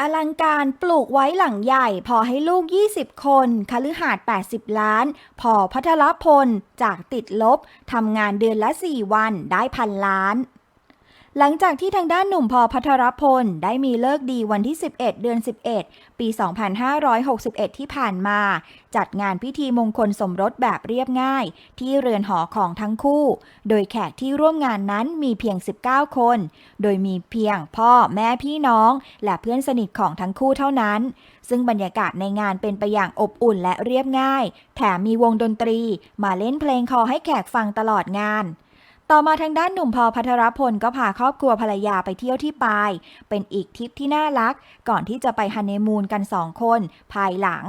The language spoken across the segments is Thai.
อลังการปลูกไว้หลังใหญ่ พอให้ลูก 20 คนคฤหาสน์80 ล้าน พอพัทรพล จากติดลบทำงานเดือนละ 4 วันได้พันล้าน หลังจากที่ทางด้านหนุ่มพอพัทรพล ได้มีเลิกดีวันที่ 11 เดือน 11 ปี 2561 ที่ผ่านมา จัดงานพิธีมงคลสมรสแบบเรียบง่าย ที่เรือนหอของทั้งคู่ โดยแขกที่ร่วมงานนั้นมีเพียง 19 คน โดยมีเพียงพ่อแม่พี่น้อง และเพื่อนสนิทของทั้งคู่เท่านั้น ซึ่งบรรยากาศในงานเป็นไปอย่างอบอุ่นและเรียบง่าย แถมมีวงดนตรี มาเล่นเพลงคอให้แขกฟังตลอดงาน ต่อมาทางด้านหนุ่มพอพัทรพลก็พาครอบครัวภรรยาไปเที่ยวที่ปาย เป็นอีกทริปที่น่ารัก ก่อนที่จะไปฮันนีมูนกันสองคน ภายหลัง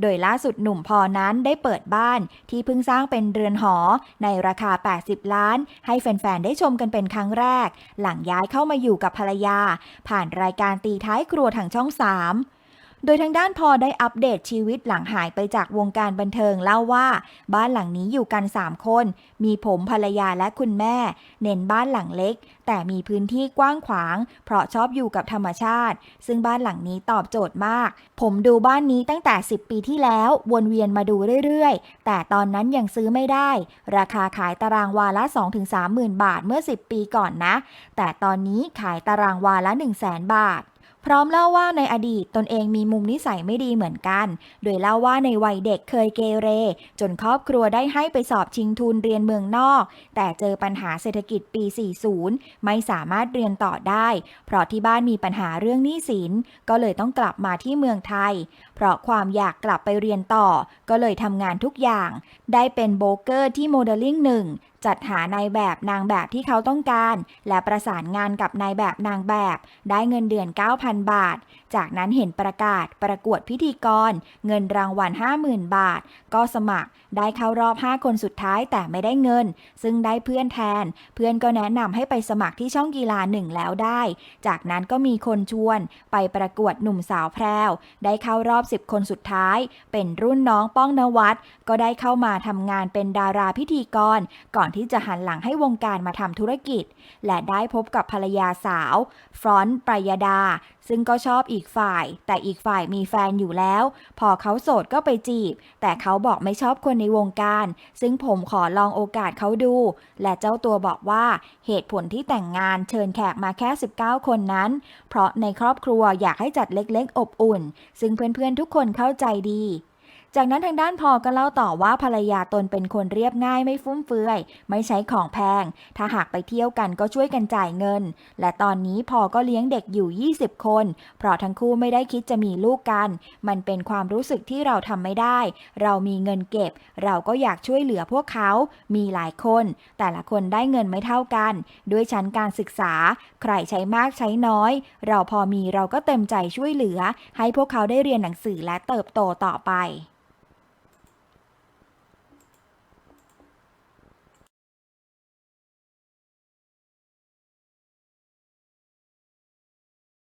โดยล่าสุดหนุ่มพอนั้นได้เปิดบ้านที่เพิ่งสร้างเป็นเรือนหอ ในราคา 80 ล้าน ให้แฟน ๆ ได้ชมกันเป็นครั้งแรก หลังย้ายเข้ามาอยู่กับภรรยา ผ่านรายการตีท้ายครัวทางช่อง 3 โดยทางด้านพอได้อัปเดตชีวิตหลังหายไปจากวงการบันเทิงเล่าว่า บ้านหลังนี้อยู่กัน 3 คน มีผมภรรยาและคุณแม่ เน้นบ้านหลังเล็ก แต่มีพื้นที่กว้างขวาง เพราะชอบอยู่กับธรรมชาติ ซึ่งบ้านหลังนี้ตอบโจทย์มาก ผมดูบ้านนี้ตั้งแต่ 10 ปีที่แล้ว วนเวียนมาดูเรื่อยๆ แต่ตอนนั้นยังซื้อไม่ได้ ราคาขายตารางวาละ 2-3หมื่นบาทเมื่อ 10 ปีก่อนนะ แต่ตอนนี้ขายตารางวาละ 1 0 0 0 0แสนบาท พร้อมเล่าว่าในอดีตตนเองมีมุมนิสัยไม่ดีเหมือนกัน โดยเล่าว่าในวัยเด็กเคยเกเร จนครอบครัวได้ให้ไปสอบชิงทุนเรียนเมืองนอก แต่เจอปัญหาเศรษฐกิจปี 40 ไม่สามารถเรียนต่อได้ เพราะที่บ้านมีปัญหาเรื่องหนี้สิน ก็เลยต้องกลับมาที่เมืองไทย เพราะความอยากกลับไปเรียนต่อ ก็เลยทำงานทุกอย่าง ได้เป็นโบเกอร์ที่โมเดลลิ่งหนึ่ง จัดหานายแบบนางแบบที่เขาต้องการ และประสานงานกับนายแบบนางแบบ ได้เงินเดือน 9,000 บาท จากนั้นเห็นประกาศประกวดพิธีกร เงินรางวัล 50,000 บาท ก็สมัครได้เข้ารอบ 5 คนสุดท้ายแต่ไม่ได้เงิน ซึ่งได้เพื่อนแทน เพื่อนก็แนะนำให้ไปสมัครที่ช่องกีฬาหนึ่งแล้วได้ จากนั้นก็มีคนชวน ไปประกวดหนุ่มสาวแพรวได้เข้ารอบ 10 คนสุดท้าย เป็นรุ่นน้องป้องนวัดก็ได้เข้ามาทำงานเป็นดาราพิธีกรก่อนที่จะหันหลังให้วงการมาทำธุรกิจ และได้พบกับภรรยาสาว ฟรอนต์ปรายดา ซึ่งก็ชอบอีกฝ่าย แต่อีกฝ่ายมีแฟนอยู่แล้ว พอเขาโสดก็ไปจีบ แต่เขาบอกไม่ชอบคนในวงการ ซึ่งผมขอลองโอกาสเขาดู และเจ้าตัวบอกว่าเหตุผลที่แต่งงานเชิญแขกมาแค่ 19 คนนั้น เพราะในครอบครัวอยากให้จัดเล็กๆ อบอุ่น ซึ่งเพื่อนๆทุกคนเข้าใจดี จากนั้นทางด้านพอก็เล่าต่อว่าภรรยาตนเป็นคนเรียบง่ายไม่ฟุ่มเฟือย ไม่ใช้ของแพง ถ้าหากไปเที่ยวกันก็ช่วยกันจ่ายเงิน และตอนนี้พอก็เลี้ยงเด็กอยู่ 20 คน เพราะทั้งคู่ไม่ได้คิดจะมีลูกกัน มันเป็นความรู้สึกที่เราทำไม่ได้ เรามีเงินเก็บ เราก็อยากช่วยเหลือพวกเขา มีหลายคน แต่ละคนได้เงินไม่เท่ากัน ด้วยชั้นการศึกษา ใครใช้มากใช้น้อย เราพอมีเราก็เต็มใจช่วยเหลือ ให้พวกเขาได้เรียนหนังสือและเติบโตต่อไป